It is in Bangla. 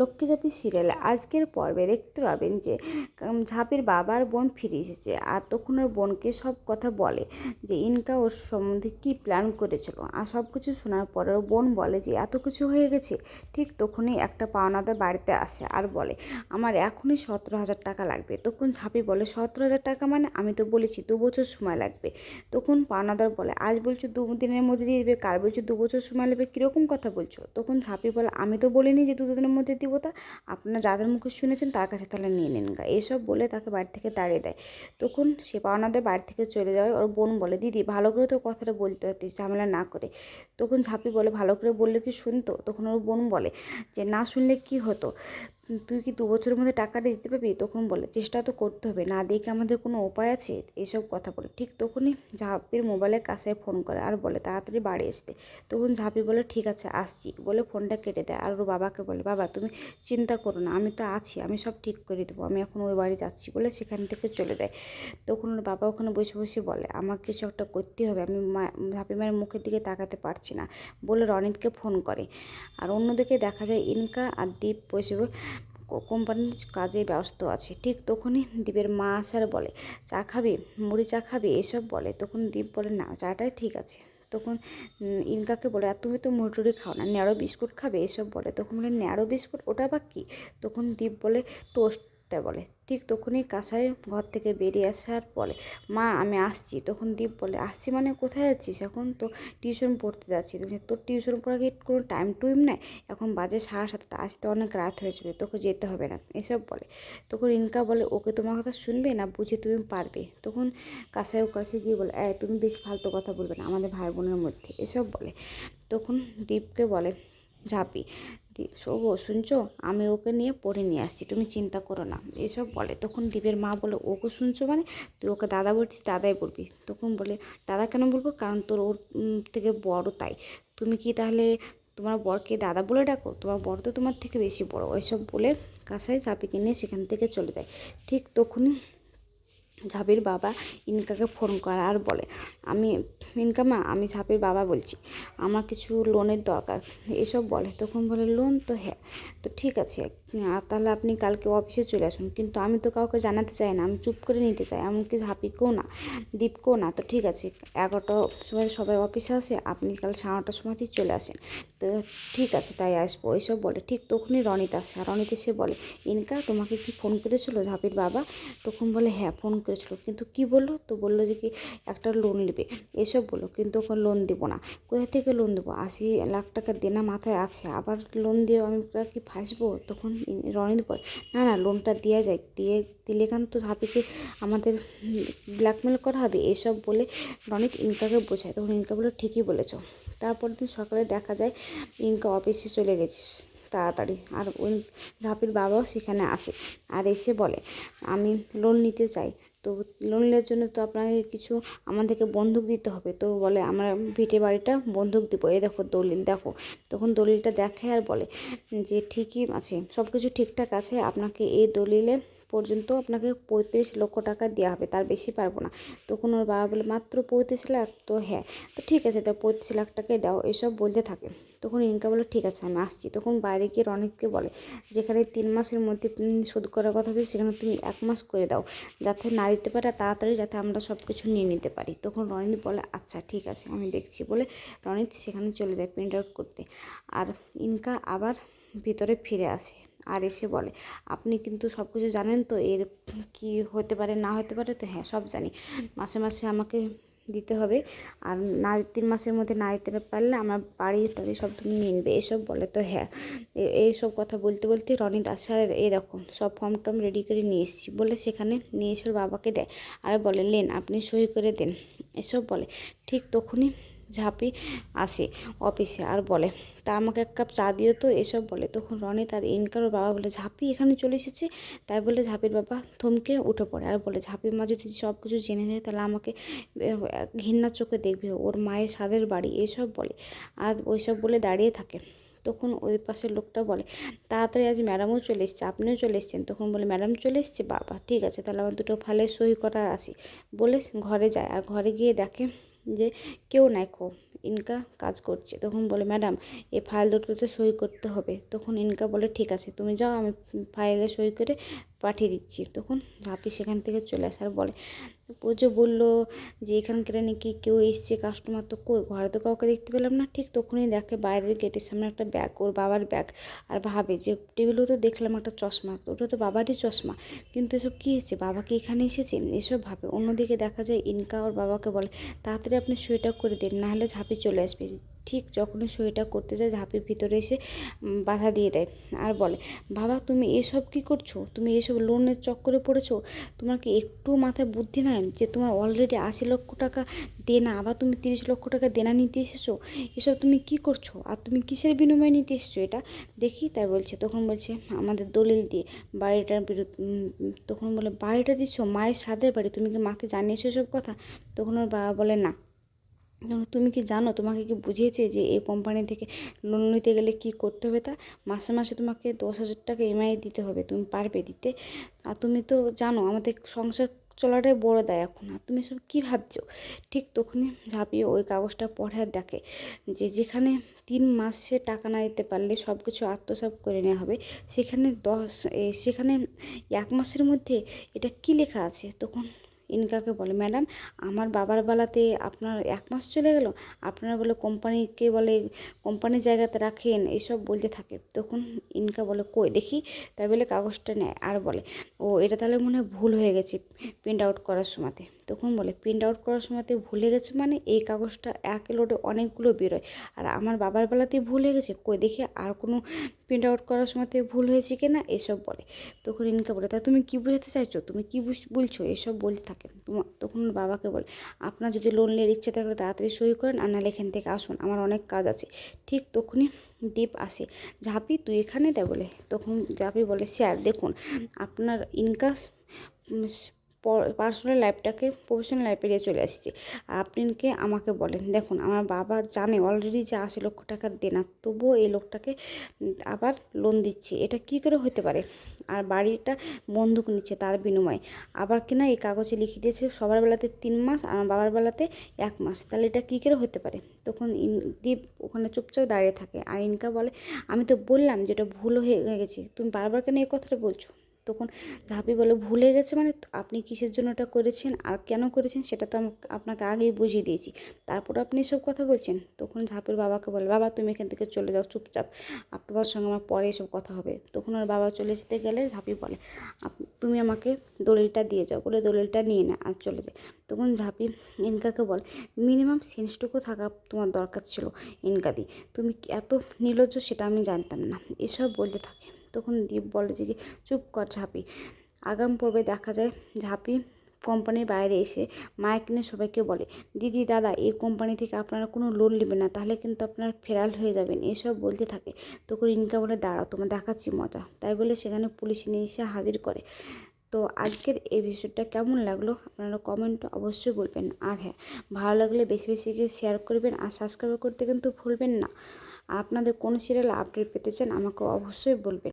লক্ষ্মী ঝাঁপি সিরিয়ালে আজকের পর্বে দেখতে পাবেন যে ঝাঁপির বাবার বোন ফিরে এসেছে আর তখন ওর বোনকে সব কথা বলে যে, ইনকা ওর সম্বন্ধে কী প্ল্যান করেছিল? আর সব কিছু শোনার পরে ওর বোন বলে যে, এত কিছু হয়ে গেছে? ঠিক তখনই একটা পাওনাদার বাড়িতে আসে আর বলে, আমার এখনই সতেরো হাজার টাকা লাগবে। তখন ঝাঁপি বলে, সতেরো হাজার টাকা মানে? আমি তো বলেছি দু বছর সময় লাগবে। তখন পাওনাদার বলে, আজ বলছো দু দিনের মধ্যে দিয়ে দেবে, কাল বলছো দু বছর সময় লাগবে, কীরকম কথা বলছো? তখন ঝাঁপি বলে, আমি তো বলিনি যে দু দিনের মধ্যে দিব তা আপনারা যাদের মুখে শুনেছেন তার কাছে তাহলে নিয়ে নিন গা। এসব বলে তাকে বাড়ি থেকে তাড়িয়ে দেয়। তখন সে পাওনাদের বাড়ি থেকে চলে যাওয়ায় ওর বোন বলে, দিদি, ভালো করে তো কথাটা বলতে পারতিস, ঝামেলা না করে। তখন ঝাঁপি বলে, ভালো করে বললে কি শুনতো? তখন ওর বোন বলে যে, না শুনলে কি হতো? তুই কি দু বছরের মধ্যে টাকাটা দিতে পারবি? তখন বলে, চেষ্টা তো করতে হবে। না কি আমাদের কোনো উপায় আছে? এসব কথা বলে। ঠিক তখনই ঝাঁপির মোবাইলে কাছে ফোন করে আর বলে, তাড়াতাড়ি বাড়ি আসতে। তখন ঝাঁপি বলে, ঠিক আছে, আসছি। বলে ফোনটা কেটে দেয় আর ওর বাবাকে বলে, বাবা, তুমি চিন্তা করো না, আমি তো আছি, আমি সব ঠিক করে দেবো। আমি এখন ওই বাড়ি যাচ্ছি। বলে সেখান থেকে চলে যায়। তখন ওর বাবা ওখানে বসে বসে বলে আমার কিছু একটা করতে হবে। আমি মা, ঝাঁপি মায়ের মুখের দিকে তাকাতে পারছি না। বলে রনিতকে ফোন করে। আর অন্যদিকে দেখা যায় ইনকা আর দীপ বসে কোম্পানির কাজে ব্যস্ত আছে। ঠিক তখনই দীপের মা আসার বলে, চা খাবে? মুড়ি চা খাবে? এসব বলে। তখন দীপ বলে, না, চাটাই ঠিক আছে। তখন ইনকাকে বলে, আর তুমি তো মুড়ি খাও না, ন্যাড়ো বিস্কুট খাবে? এসব বলে। তখন বলে, ন্যাড়ো বিস্কুট? ওটা বা কী? তখন দীপ বলে, টোস্ট। বলে। ঠিক তখনই কাঁসাই ঘর থেকে বেরিয়ে আসার বলে মা, আমি আসছি। তখন দীপ বলে, আসছি মানে কোথায় যাচ্ছিস? এখন তো টিউশন পড়তে যাচ্ছি। তোর টিউশন পড়া কি কোনো টাইম টুইম নেই? এখন বাজে সাড়ে সাতটা, আসতে অনেক রাত হয়ে যাবে, তোকে যেতে হবে না। এসব বলে। তখন রিনকা বলে, ওকে তোমার কথা শুনবে না বুঝে তুমি পারবে? তখন কাছে ও কাছে গিয়ে বলে, এই, তুমি বেশ ফালতু কথা বলবে না আমাদের ভাই বোনের মধ্যে। এসব বলে। তখন দীপকে বলে, ঝাঁপি দি, শোবো, শুনছো? আমি ওকে নিয়ে পড়ে নিয়ে আসছি, তুমি চিন্তা করো না। এসব বলে। তখন দীপের মা বলে, ওকে শুনছো মানে? তুই ওকে দাদা বলছিস, দাদাই বলবি। তখন বলে, দাদা কেন বলব? কারণ তোর ওর থেকে বড় তাই। তুমি কি তাহলে তোমার বরকে দাদা বলে ডাকো? তোমার বর তো তোমার থেকে বেশি বড়। ওইসব বলে কাঁসাই ঝাঁপিকে নিয়ে সেখান থেকে চলে যায়। ঠিক তখনই ঝাঁপির বাবা ইনকাকে ফোন করে আর বলে, আমি ইনকা মা, আমি ঝাঁপির বাবা বলছি, আমার কিছু লোনের দরকার। এসব বলে, তখন বলে লোন তো হ্যাঁ তো ঠিক আছে তাহলে আপনি কালকে অফিসে চলে আসুন, কিন্তু আমি তো কাউকে জানাতে চাই না, আমি চুপ করে নিতে চাই, এমনকি ঝাঁপিকেও না, দীপকেও না, তো ঠিক আছে, এগারোটার সময় সবাই অফিসে আসে আপনি কাল সাড়ে নটার সময়তেই চলে আসেন। তো ঠিক আছে, তাই আসব এইসব বলে, ঠিক তখনই রনিত আসে, আর রনিত এসে বলে, ইনকা, তোমাকে কি ফোন করেছিল ঝাঁপির বাবা? তখন বলে হ্যাঁ ফোন করেছিল। কিন্তু কি বলল? তো বলল যে কি, একটা লোন নেবে। এসব বলল, কিন্তু ওখানে লোন দেবো না। কোথা থেকে লোন দেবো? আশি লাখ টাকা দেনা মাথায় আছে। আবার লোন দিয়ে আমি কি ফাঁসবো? তখন রনিত বলে না না লোনটা দেওয়া যায়। দিয়ে দিলে কেন তো ঝাঁপিকে আমাদের ব্ল্যাকমেল করা হবে? এসব বলে রনিত ইনকাকে বোঝায়। তখন ইনকা বলে ঠিকই বলেছ। তারপর দিন সকালে দেখা যায় ইনকা অফিসে চলে গেছিস তাড়াতাড়ি। আর ওই ঝাঁপির বাবাও সেখানে আসে আর এসে বলে, আমি লোন নিতে চাই। তো লোন নেওয়ার জন্য তো আপনাকে কিছু আমাদেরকে বন্ধক দিতে হবে। তো বলে আমরা ভিটে বাড়িটা বন্ধক দিব। এই দেখো দলিল, দেখো। তখন দলিলটা দেখে আর বলে যে ঠিকই আছে সব কিছু ঠিকঠাক আছে। আপনাকে এই দলিলে পর্যন্ত আপনাকে পঁয়ত্রিশ লক্ষ টাকা দেওয়া হবে, তার বেশি পারব না। তখন ওর বাবা বলে, মাত্র পঁয়ত্রিশ লাখ? তো হ্যাঁ। তো ঠিক আছে তো পঁয়ত্রিশ লাখ টাকাই দাও, এসব বলতে থাকে। তখন ইনকা বলে, ঠিক আছে, আমি আসছি। তখন বাইরে গিয়ে রনিতকে বলে, যেখানে তিন মাসের মধ্যে শোধ করার কথা আছে, সেখানে তুমি এক মাস করে দাও। যাতে না দিতে পারে, তাড়াতাড়ি যাতে আমরা সব কিছু নিয়ে নিতে পারি। তখন রনিত বলে আচ্ছা ঠিক আছে, আমি দেখছি। বলে রনিত সেখানে চলে যায় প্রিন্ট আউট করতে। আর ইনকা আবার ভিতরে ফিরে আসে। আর এসে বলে, আপনি কিন্তু সব কিছু জানেন তো, এর কি হতে পারে, না হতে পারে? তো হ্যাঁ সব জানি। মাসে মাসে আমাকে দিতে হবে। আর না, তিন মাসের মধ্যে না দিতে পারলে আমার বাড়ি টাড়ি সব তুমি নিয়ে এসব বলে। তো হ্যাঁ এইসব কথা বলতে বলতে রনি দাস এই দেখো, সব ফর্ম টর্ম রেডি করে নিয়ে এসেছি বলে সেখানে নিয়ে এসে বাবাকে দেয়। আর বলে, লেন, আপনি সই করে দেন। এসব বলে। ঠিক তখনই ঝাঁপি আসে অফিসে আর বলে, তা আমাকে এক কাপ চা দিও তো? এসব বলে। তখন রনি তার ইনকার বাবা বলে, ঝাঁপি এখানে চলে এসেছে? তাই বলে ঝাঁপির বাবা থমকে উঠে পড়ে আর বলে ঝাঁপির মা যদি সব কিছু জেনে যায় তাহলে আমাকে ঘৃণার চোখে দেখবে ওর মায়ের স্বাদের বাড়ি। এসব বলে আর ওইসব বলে দাঁড়িয়ে থাকে। তখন ওই পাশের লোকটা বলে, তাড়াতাড়ি আজ ম্যাডামও চলে এসছে, আপনিও চলে এসছেন? তখন বলে, ম্যাডাম চলে এসছে? বাবা, ঠিক আছে, তাহলে আমার দুটো ফালে সই করার আসি বলে ঘরে যায় আর ঘরে গিয়ে দেখে যে কেউ নেখো ইনকা কাজ করছে। তখন বলে, ম্যাডাম, এ ফাইল দুটোতে সই করতে হবে। তখন ইনকা বলে, ঠিক আছে, তুমি যাও, আমি ফাইলে সই করে পাঠিয়ে দিচ্ছি। তখন ঝাঁপি সেখান থেকে চলে আসার বলে যে বলল যে, এখানকার নাকি কেউ এসছে কাস্টমার তো কই? ঘরে তো কাউকে দেখতে পেলাম না। ঠিক তখনই দেখে বাইরের গেটের সামনে একটা ব্যাগ ওর বাবার ব্যাগ আর ভাবে যে টেবিলেও তো দেখলাম একটা চশমা ওটা তো বাবারই চশমা। কিন্তু এসব কী হয়েছে বাবা কি এখানে এসেছে? এসব ভাবে অন্যদিকে দেখা যায়, ইনকা ওর বাবাকে বলে, তাড়াতাড়ি আপনি সোয়েটার করে দিন, নাহলে ঝাঁপি চলে আসবে। ঠিক যখনই সইটা করতে যায়, ঝাঁপির ভিতরে এসে বাধা দিয়ে দেয়। আর বলে, বাবা, তুমি এসব কি করছ? তুমি এসব লোনের চক্করে পড়েছো? তোমার কি একটু মাথায় বুদ্ধি নাই যে তোমার অলরেডি আশি লক্ষ টাকা দেনা, আবার তুমি তিরিশ লক্ষ টাকা দেনা নিতে এসেছ? এসব তুমি কি করছ? আর তুমি কিসের বিনিময়ে নিতে এসেছ এটা? দেখি তাই বলছে। তখন বলছে, আমাদের দলিল দিয়ে, বাড়িটার বিরুদ্ধে তখন বলে, বাড়িটা দিচ্ছ? মায়ের সাদের বাড়ি? তুমি কি মাকে জানিয়েছো এসব কথা? তখন ওর বাবা বলে, না। তুমি কি জানো, তোমাকে কি বুঝিয়েছে যে এই কোম্পানি থেকে লোন নিতে গেলে কি করতে হবে তা? মাসে মাসে তোমাকে দশ হাজার টাকা ইএমআই দিতে হবে, তুমি পারবে দিতে। আর তুমি তো জানো, আমাদের সংসার চলাটাই বড় দায় এখন। আর তুমি সব কী ভাবছ? ঠিক তখনই ঝাঁপিয়ে ওই কাগজটা পড়ে দেখে যে যেখানে তিন মাসে টাকা না দিতে পারলে সব কিছু আত্মসাৎ করে নেওয়া হবে, সেখানে দশ সেখানে এক মাসের মধ্যে এটা কী লেখা আছে? তখন ইনকাকে বলে, ম্যাডাম, আমার বাবার বেলাতে আপনার এক মাস চলে গেল, আপনারা বলে কোম্পানিকে বলে, কোম্পানির জায়গাতে রাখেন এইসব বলতে থাকে। তখন ইনকা বলে, কই, দেখি? তাই বলে, কাগজটা নেয় আর বলে, ও, এটা তাহলে মনে হয় ভুল হয়ে গেছে প্রিন্ট আউট করার সময়তে। তখন বলে প্রিন্ট আউট করার সময়তে ভুলে গেছে মানে? এই কাগজটা এক লোডে অনেকগুলো বেরোয়। আর আমার বাবার বেলাতেই ভুল গেছে। কই দেখি আর কোনো প্রিন্ট আউট করার সময়তে ভুল হয়েছে কি না এসব বলে। তখন ইনকা বলে, তা তুমি কী বোঝাতে চাইছো? তুমি কী বলছো? এসব বলতে থাকে। তোমার তখন বাবাকে বলে, আপনার যদি লোন নেওয়ার ইচ্ছে থাকলে তাড়াতাড়ি সই করেন আর নাহলে এখান থেকে আসুন। আমার অনেক কাজ আছে। ঠিক তখনই দীপ আসে। ঝাঁপি, তুই এখানে? দেয় বলে। তখন ঝাঁপি বলে, স্যার, দেখুন, আপনার ইনকাম পার্সোনাল লাইফটাকে প্রফেশনাল লাইফে নিয়ে চলে আসছে। আর আপনিকে আমাকে বলেন, দেখুন, আমার বাবা জানে অলরেডি যে আশি লক্ষ টাকা দেনা তবুও এই লোকটাকে আবার লোন দিচ্ছে। এটা কী করে হতে পারে? আর বাড়িটা বন্ধুক নিচ্ছে তার বিনিময়ে। আবার কিনা এই কাগজে লিখে দিয়েছে, সবার বেলাতে তিন মাস, আর আমার বাবার বেলাতে এক মাস। তাহলে এটা কী করে হতে পারে? তখন দীপ ওখানে চুপচাপ দাঁড়িয়ে থাকে। আর ইনকা বলে, আমি তো বললাম যেটা ভুল হয়ে গেছে। তুমি বারবার কেন এই কথাটা বলছো? তখন ধাপি বলে ভুলে গেছে মানে আপনি কিসের জন্য ওটা করেছেন আর কেন করেছেন সেটা তো আপনাকে আগেই বুঝিয়ে দিয়েছি। তারপর আপনি এসব কথা বলছেন, তখন ঝাঁপির বাবাকে বলে, বাবা, তুমি এখান থেকে চলে যাও, চুপচাপ। আপনার সঙ্গে আমার পরে এসব কথা হবে। তখন ওর বাবা চলে যেতে গেলে ঝাঁপি বলে তুমি আমাকে দলিলটা দিয়ে যাও, বলে দলিলটা নিয়ে না আর চলে যায় তখন ঝাঁপি ইনকাকে বলে, মিনিমাম সেন্সটুকু থাকা তোমার দরকার ছিল ইনকাদি। তুমি এত নির্লজ্জ সেটা আমি জানতাম না। এসব বলতে থাকে। তখন দীপ বলে যে চুপ কর ঝাঁপি। আগাম পর্বে দেখা যায় ঝাঁপি কোম্পানির বাইরে এসে মাইক নিয়ে সবাইকে বলে, দিদি, দাদা, এই কোম্পানি থেকে আপনারা কোনো লোন নেবেন না, তাহলে কিন্তু আপনারা ফেরাল হয়ে যাবেন। এসব বলতে থাকে। তখন ইনকা বলে, দাঁড়াও তোমার দেখাচ্ছি মজা। তাই বলে সেখানে পুলিশ নিয়ে এসে হাজির করে। তো আজকের এই ভিডিওটা কেমন লাগল আপনারা কমেন্ট অবশ্যই বলবেন। আর হ্যাঁ ভালো লাগলে বেশি বেশি করে শেয়ার করবেন আর সাবস্ক্রাইব করতে কিন্তু ভুলবেন না। আপনাদের কোন সিরিয়াল আপডেট পেতে চান আমাকে অবশ্যই বলবেন।